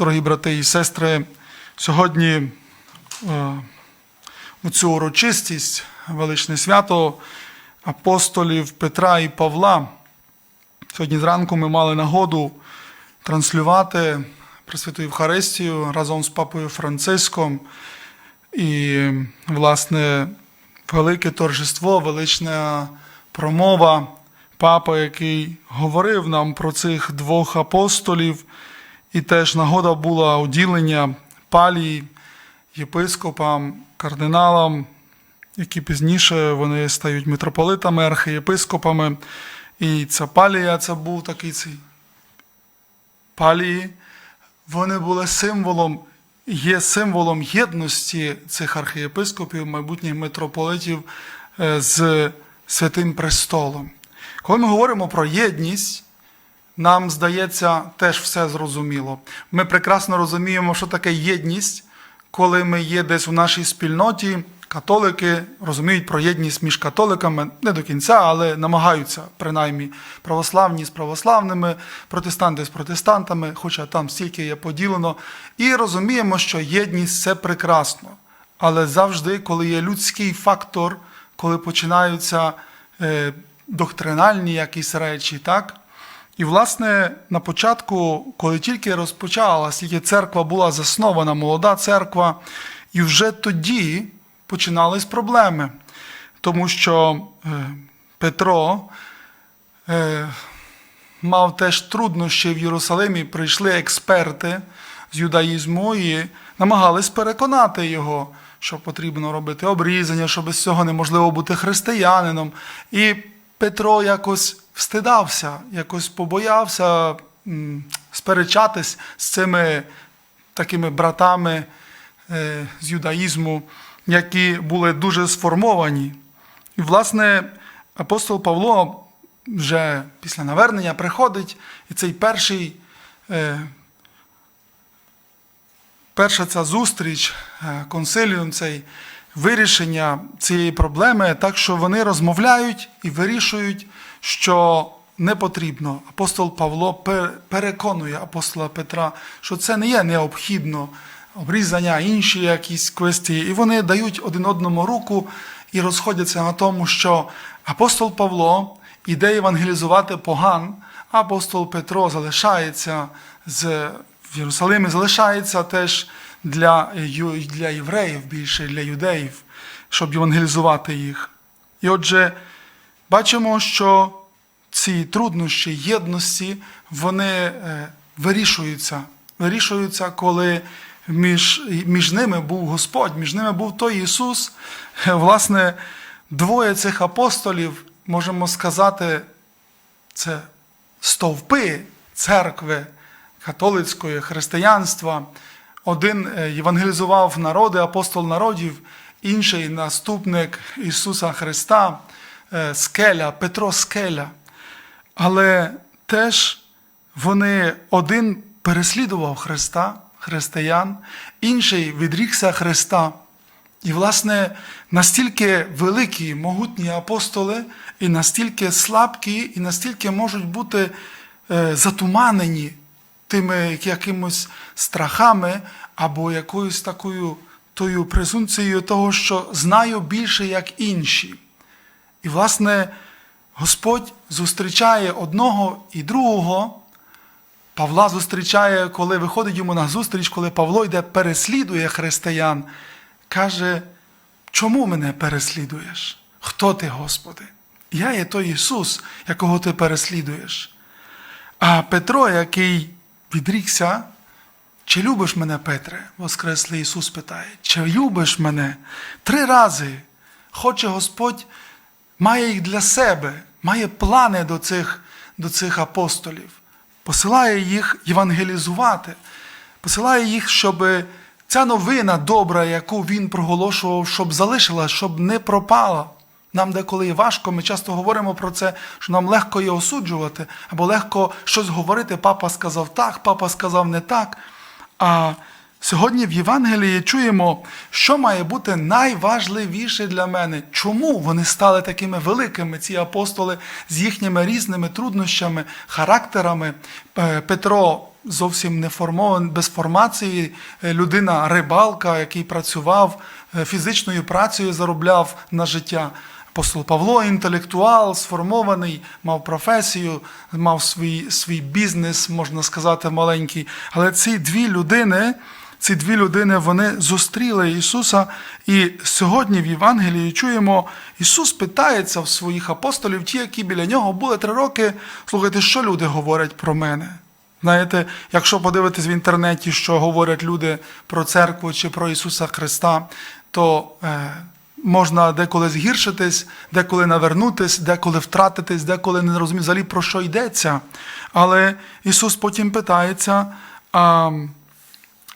Дорогі брати і сестри, сьогодні е, у цю урочистість, величне свято апостолів Петра і Павла. Сьогодні зранку ми мали нагоду транслювати Пресвяту Євхаристію разом з папою Франциском. І, власне, велике торжество, велична промова папа, який говорив нам про цих двох апостолів, і теж нагода була уділення палії єпископам, кардиналам, які пізніше вони стають митрополитами, архієпископами. І ця палія це був такий цей палії. Вони були символом, є символом єдності цих архієпископів, майбутніх митрополитів е, з Святим Престолом. Коли ми говоримо про єдність, нам здається, теж все зрозуміло. Ми прекрасно розуміємо, що таке єдність, коли ми є десь у нашій спільноті. Католики розуміють про єдність між католиками не до кінця, але намагаються, принаймні, православні з православними, протестанти з протестантами, хоча там стільки є поділено. І розуміємо, що єдність це прекрасно. Але завжди, коли є людський фактор, коли починаються е, доктринальні якісь речі, так? І, власне, на початку, коли тільки розпочалася, тільки церква була заснована, молода церква, і вже тоді починались проблеми. Тому що е, Петро е, мав теж труднощі в Єрусалимі, прийшли експерти з юдаїзму і намагались переконати його, що потрібно робити обрізання, що без цього неможливо бути християнином. І Петро якось встидався, якось побоявся сперечатись з цими такими братами е, з юдаїзму, які були дуже сформовані. І, власне, апостол Павло вже після навернення приходить, і цей перший, е, перша ця зустріч, е, консиліум, цей вирішення цієї проблеми, так що вони розмовляють і вирішують, що не потрібно. Апостол Павло переконує апостола Петра, що це не є необхідно обрізання, інші якісь квестії. І вони дають один одному руку і розходяться на тому, що апостол Павло іде евангелізувати поган, а апостол Петро залишається з, в Єрусалимі, залишається теж для, для євреїв, більше для юдеїв, щоб евангелізувати їх. І отже, бачимо, що ці труднощі єдності, вони е, вирішуються. Вирішуються, коли між, між ними був Господь, між ними був той Ісус. Е, Власне, двоє цих апостолів, можемо сказати, це стовпи церкви католицької, християнства. Один е, євангелізував народи, апостол народів, інший наступник Ісуса Христа, скеля, Петро Скеля. Але теж вони один переслідував Христа, християн, інший відрікся Христа. І, власне, настільки великі, могутні апостоли, і настільки слабкі, і настільки можуть бути е, затуманені тими якимось страхами або якоюсь такою тою презумпцією того, що знаю більше, як інші. І, власне, Господь зустрічає одного і другого. Павла зустрічає, коли виходить йому на зустріч, коли Павло йде, переслідує християн, каже, чому мене переслідуєш? Хто ти, Господи? Я є той Ісус, якого ти переслідуєш. А Петро, який відрікся, чи любиш мене, Петре? Воскреслий Ісус питає, чи любиш мене? Три рази хоче Господь, має їх для себе, має плани до цих, до цих апостолів, посилає їх євангелізувати, посилає їх, щоб ця новина добра, яку він проголошував, щоб залишила, щоб не пропала. Нам деколи важко, ми часто говоримо про це, що нам легко є осуджувати, або легко щось говорити. Папа сказав так, папа сказав не так. А сьогодні в Євангелії чуємо, що має бути найважливіше для мене. Чому вони стали такими великими, ці апостоли, з їхніми різними труднощами, характерами. Е, Петро зовсім не формований, без формації, е, людина рибалка, який працював е, фізичною працею, заробляв на життя. Апостол Павло інтелектуал, сформований, мав професію, мав свій, свій бізнес, можна сказати, маленький. Але ці дві людини, ці дві людини вони зустріли Ісуса. І сьогодні в Євангелії чуємо, Ісус питається в своїх апостолів, ті, які біля нього були три роки. Слухайте, що люди говорять про мене? Знаєте, якщо подивитись в інтернеті, що говорять люди про церкву чи про Ісуса Христа, то е, можна деколи згіршитись, деколи навернутись, деколи втратитись, деколи не розуміти взагалі про що йдеться. Але Ісус потім питається: а,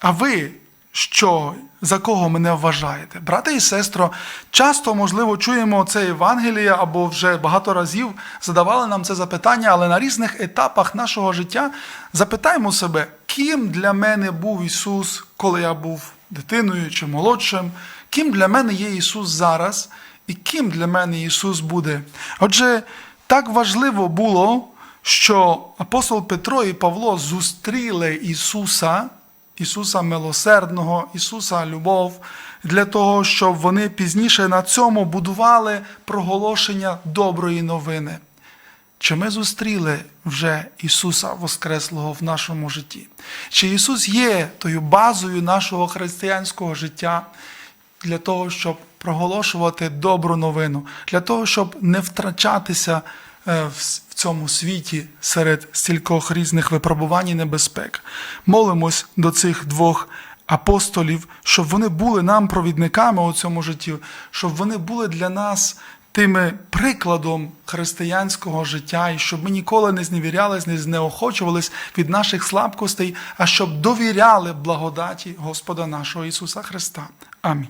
а ви що, за кого мене вважаєте? Брати і сестро, часто, можливо, чуємо це Євангеліє або вже багато разів задавали нам це запитання, але на різних етапах нашого життя запитаємо себе, ким для мене був Ісус, коли я був дитиною чи молодшим, ким для мене є Ісус зараз, і ким для мене Ісус буде. Отже, так важливо було, що апостол Петро і Павло зустріли Ісуса. Ісуса Милосердного, Ісуса Любов, для того, щоб вони пізніше на цьому будували проголошення доброї новини. Чи ми зустріли вже Ісуса Воскреслого в нашому житті? Чи Ісус є тою базою нашого християнського життя для того, щоб проголошувати добру новину, для того, щоб не втрачатися в цьому світі серед стількох різних випробувань і небезпек. Молимось до цих двох апостолів, щоб вони були нам провідниками у цьому житті, щоб вони були для нас тими прикладом християнського життя, і щоб ми ніколи не зневірялись, не знеохочувались від наших слабкостей, а щоб довіряли благодаті Господа нашого Ісуса Христа. Амінь.